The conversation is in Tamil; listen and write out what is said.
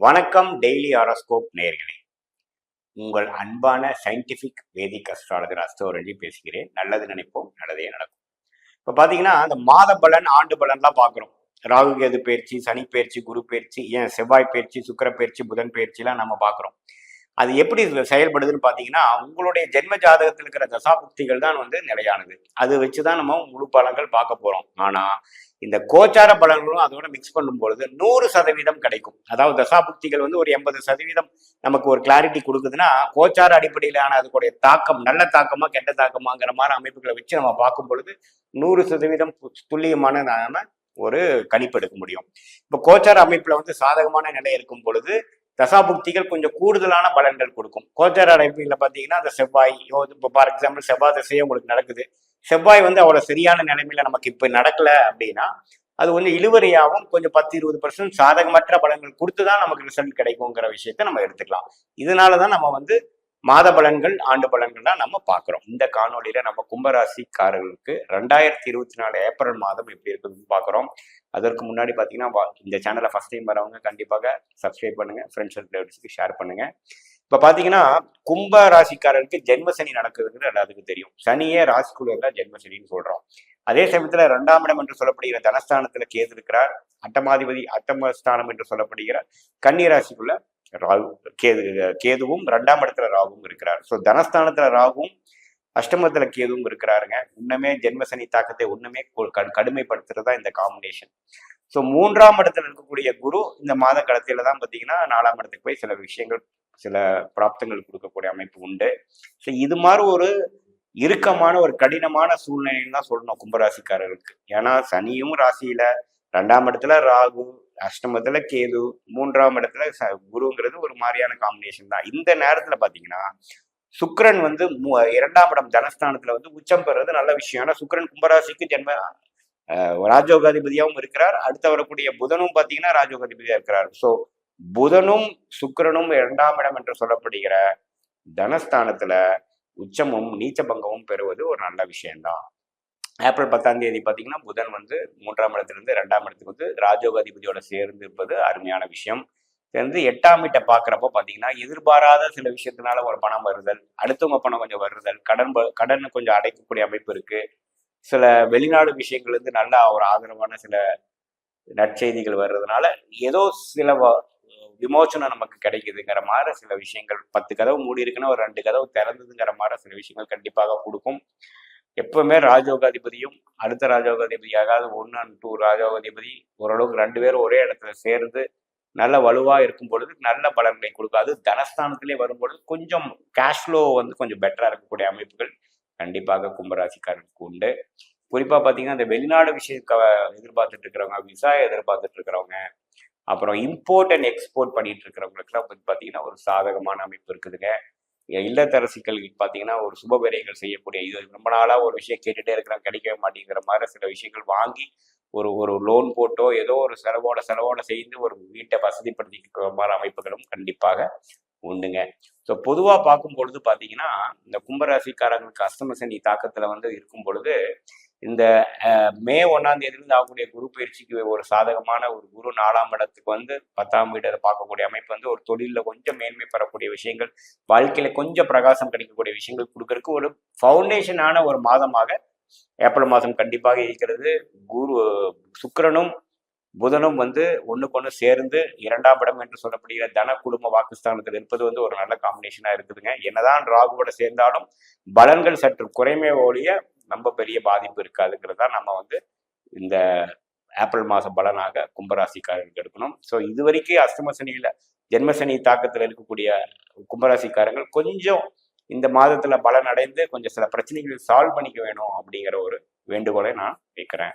வணக்கம் டெய்லி ஆரோஸ்கோப் நேர்களே உங்கள் அன்பான சயின்டிஃபிக் வேதிக் அஸ்ட்ராலஜர் அஸ்ட்ரோலஜி பேசுகிறேன். நல்லது நினைப்போம் நல்லதே நடக்கும். இப்போ பார்த்தீங்கன்னா அந்த மாத பலன் ஆண்டு பலன்லாம் பார்க்குறோம் ராகு கேது பயிற்சி சனி பயிற்சி குரு பயிற்சி ஏன் செவ்வாய் பயிற்சி சுக்கர பயிற்சி புதன் பயிற்சிலாம் நம்ம பார்க்குறோம் அது எப்படி செயல்படுதுன்னு பார்த்தீங்கன்னா உங்களுடைய ஜென்ம ஜாதகத்தில் இருக்கிற தசாபுக்திகள் தான் வந்து நிலையானது. அது வச்சு தான் நம்ம முழு பலன்கள் பார்க்க போகிறோம் ஆனால் இந்த கோச்சார பலன்களும் அதோட மிக்ஸ் பண்ணும் பொழுது நூறு சதவீதம் கிடைக்கும். அதாவது தசாபுக்திகள் வந்து ஒரு எண்பது சதவீதம் நமக்கு ஒரு கிளாரிட்டி கொடுக்குதுன்னா கோச்சார அடிப்படையிலான அதுக்குடைய தாக்கம் நல்ல தாக்கமா கெட்ட தாக்கமாங்கிற மாதிரி அமைப்புகளை வச்சு நம்ம பார்க்கும் பொழுது நூறு சதவீதம் துல்லியமான நாம ஒரு கணிப்பு எடுக்க முடியும். இப்போ கோச்சார அமைப்பில் வந்து சாதகமான நிலை இருக்கும் பொழுது தசாபுக்திகள் கொஞ்சம் கூடுதலான பலன்கள் கொடுக்கும். கோச்சார அடைப்பில் பார்த்தீங்கன்னா அந்த செவ்வாய் இப்போ ஃபார் எக்ஸாம்பிள் செவ்வாய் திசையே உங்களுக்கு நடக்குது. செவ்வாய் வந்து அவ்வளோ சரியான நிலைமையில நமக்கு இப்போ நடக்கல அப்படின்னா அது வந்து இழுவறையாகவும் கொஞ்சம் பத்து இருபது பர்சன்ட் சாதகமற்ற பலன்கள் கொடுத்து தான் நமக்கு ரிசல்ட் கிடைக்குங்கிற விஷயத்த நம்ம எடுத்துக்கலாம். இதனால தான் நம்ம வந்து மாத பலன்கள் ஆண்டு பலன்கள்லாம் நம்ம பார்க்குறோம். இந்த காணொலியில நம்ம கும்பராசிக்காரர்களுக்கு ரெண்டாயிரத்தி இருபத்தி நாலு ஏப்ரல் மாதம் எப்படி இருக்குதுன்னு பார்க்குறோம். அதற்கு முன்னாடி பார்த்தீங்கன்னா இந்த சேனலை ஃபர்ஸ்ட் டைம் வரவங்க கண்டிப்பாக சப்ஸ்கிரைப் பண்ணுங்க ஃப்ரெண்ட்ஸ் அண்ட் ரிலேட்டிவ்ஸ்க்கு ஷேர் பண்ணுங்க. இப்போ பார்த்தீங்கன்னா கும்ப ராசிக்காரருக்கு ஜென்ம சனி நடக்குதுங்கிறது எல்லாத்துக்கும் தெரியும். சனியே ராசிக்குள்ள இருந்தால் ஜென்ம சனின்னு அதே சமயத்தில் ரெண்டாம் இடம் என்று சொல்லப்படுகிற தனஸ்தானத்தில் கேது இருக்கிறார். அட்டமாதிபதி அட்டமஸ்தானம் என்று சொல்லப்படுகிற கன்னி ராசிக்குள்ள ராகு கேது கேதுவும் ரெண்டாம் இடத்துல ராகுவும் இருக்கிறார். ஸோ தனஸ்தானத்துல ராகுவும் அஷ்டமத்துல கேதுவும் இருக்கிறாருங்க. இன்னுமே ஜென்ம சனி தாக்கத்தை ஒண்ணுமே கடுமைப்படுத்துறதா இந்த காம்பினேஷன் ஸோ மூன்றாம் இடத்துல இருக்கக்கூடிய குரு இந்த மாத கடத்தில தான் பார்த்தீங்கன்னா நாலாம் இடத்துக்கு போய் சில விஷயங்கள் சில பிராப்தங்கள் கொடுக்கக்கூடிய அமைப்பு உண்டு. ஸோ இது மாதிரி ஒரு இறுக்கமான ஒரு கடினமான சூழ்நிலைன்னு தான் சொல்லணும் கும்பராசிக்காரர்களுக்கு. ஏன்னா சனியும் ராசியில ரெண்டாம் இடத்துல ராகு அஷ்டமத்துல கேது மூன்றாம் இடத்துல ச- குருங்கிறது ஒரு மாதிரியான காம்பினேஷன் தான். இந்த நேரத்துல பாத்தீங்கன்னா சுக்கரன் வந்து மு- இரண்டாம் இடம் தனஸ்தானத்துல வந்து உச்சம் பெறுறது நல்ல விஷயம். ஆனா சுக்கரன் கும்பராசிக்கு ஜென்ம ராஜோகாதிபதியாகவும் இருக்கிறார். அடுத்து வரக்கூடிய புதனும் பாத்தீங்கன்னா ராஜோகாதிபதியா இருக்கிறார். ஸோ புதனும் சுக்கரனும் இரண்டாம் இடம் என்று சொல்லப்படுகிற தனஸ்தானத்துல உச்சமும் நீச்சபங்கமும் பெறுவது ஒரு நல்ல விஷயம்தான். ஏப்ரல் பத்தாம் தேதி பார்த்தீங்கன்னா புதன் வந்து மூன்றாம் இடத்திலிருந்து ரெண்டாம் இடத்துக்கு வந்து ராஜோகாதிபதியோட சேர்ந்து இருப்பது அருமையான விஷயம். சேர்ந்து எட்டாம் வீட்டை பார்க்குறப்போ பார்த்தீங்கன்னா எதிர்பாராத சில விஷயத்தினால ஒரு பணம் வருதல் அடுத்தவங்க பணம் கொஞ்சம் வருதல் கடன் கடன் கடனை கொஞ்சம் அடைக்கக்கூடிய அமைப்பு இருக்கு. சில வெளிநாடு விஷயங்கள் இருந்து நல்ல ஒரு ஆதரவான சில நற்செய்திகள் வர்றதுனால ஏதோ சில வ- விமோசனம் நமக்கு கிடைக்குதுங்கிற மாதிரி சில விஷயங்கள் பத்து கதவு மூடி இருக்குன்னா ஒரு ரெண்டு கதவு திறந்ததுங்கிற மாதிரி சில விஷயங்கள் கண்டிப்பாக கொடுக்கும். எப்பவுமே ராஜோகாதிபதியும் அடுத்த ராஜோகாதிபதியாகாது ஒன்று டூ ராஜோகாதிபதி ஓரளவுக்கு ரெண்டு பேரும் ஒரே இடத்துல சேர்ந்து நல்ல வலுவாக இருக்கும் பொழுது நல்ல பலன்களை கொடுக்கும். அது தனஸ்தானத்திலே வரும்பொழுது கொஞ்சம் கேஷ்ஃப்ளோ வந்து கொஞ்சம் பெட்டராக இருக்கக்கூடிய அமைப்புகள் கண்டிப்பாக கும்பராசிக்காரருக்கு உண்டு. குறிப்பாக பார்த்தீங்கன்னா இந்த வெளிநாடு விஷயத்த எதிர்பார்த்துட்டு இருக்கிறவங்க விசா எதிர்பார்த்துட்டு இருக்கிறவங்க அப்புறம் இம்போர்ட் அண்ட் எக்ஸ்போர்ட் பண்ணிட்டு இருக்கிறவங்களுக்குலாம் வந்து ஒரு சாதகமான அமைப்பு இருக்குதுங்க. இல்லத்தரசிகள் பார்த்தீங்கன்னா ஒரு சுப செய்யக்கூடிய இது ரொம்ப நாளாக ஒரு விஷயம் கேட்டுட்டே இருக்கிறாங்க கிடைக்கவே மாட்டேங்கிற மாதிரி சில விஷயங்கள் வாங்கி ஒரு ஒரு லோன் போட்டோ ஏதோ ஒரு செலவோட செலவோட செய்து ஒரு வீட்டை வசதிப்படுத்திக்கிற மாதிரி அமைப்புகளும் கண்டிப்பாக உண்டுங்க. ஸோ பொதுவாக பார்க்கும் பொழுது பார்த்தீங்கன்னா இந்த கும்பராசிக்காரங்களுக்கு அஷ்டம சனி தாக்கத்தில் வந்து இருக்கும் பொழுது இந்த மே ஒன்றாம் தேதியிலிருந்து ஆகக்கூடிய குரு பயிற்சிக்கு ஒரு சாதகமான ஒரு குரு நாலாம் இடத்துக்கு வந்து பத்தாம் வீட்டை பார்க்கக்கூடிய அமைப்பு வந்து ஒரு தொழிலில் கொஞ்சம் மேன்மை பெறக்கூடிய விஷயங்கள் வாழ்க்கையில கொஞ்சம் பிரகாசம் கிடைக்கக்கூடிய விஷயங்கள் கொடுக்கறதுக்கு ஒரு ஃபவுண்டேஷனான ஒரு மாதமாக ஏப்ரல் மாதம் கண்டிப்பாக இருக்கிறது. குரு சுக்கிரனும் புதனும் வந்து ஒண்ணுக்கு ஒன்று சேர்ந்து இரண்டாம் இடம் என்று சொல்லப்படுகிற தன குடும்ப வாக்குஸ்தானத்தில் இருப்பது வந்து ஒரு நல்ல காம்பினேஷனாக இருக்குதுங்க. என்னதான் ராகுவோட சேர்ந்தாலும் பலன்கள் சற்று குறைமே ஒழிய ரொம்ப பெரிய பாதிப்பு இருக்காதுங்கிறது தான் நம்ம வந்து இந்த ஏப்ரல் மாத பலனாக கும்பராசிக்காரர்களுக்கு எடுக்கணும். ஸோ இது வரைக்கும் அஷ்டம சனியில் ஜென்மசனி தாக்கத்தில் இருக்கக்கூடிய கும்பராசிக்காரங்கள் கொஞ்சம் இந்த மாதத்தில் பலன் அடைந்து கொஞ்சம் சில பிரச்சனைகளை சால்வ் பண்ணிக்க வேணும் அப்படிங்கிற ஒரு வேண்டுகோளை நான் வைக்கிறேன்.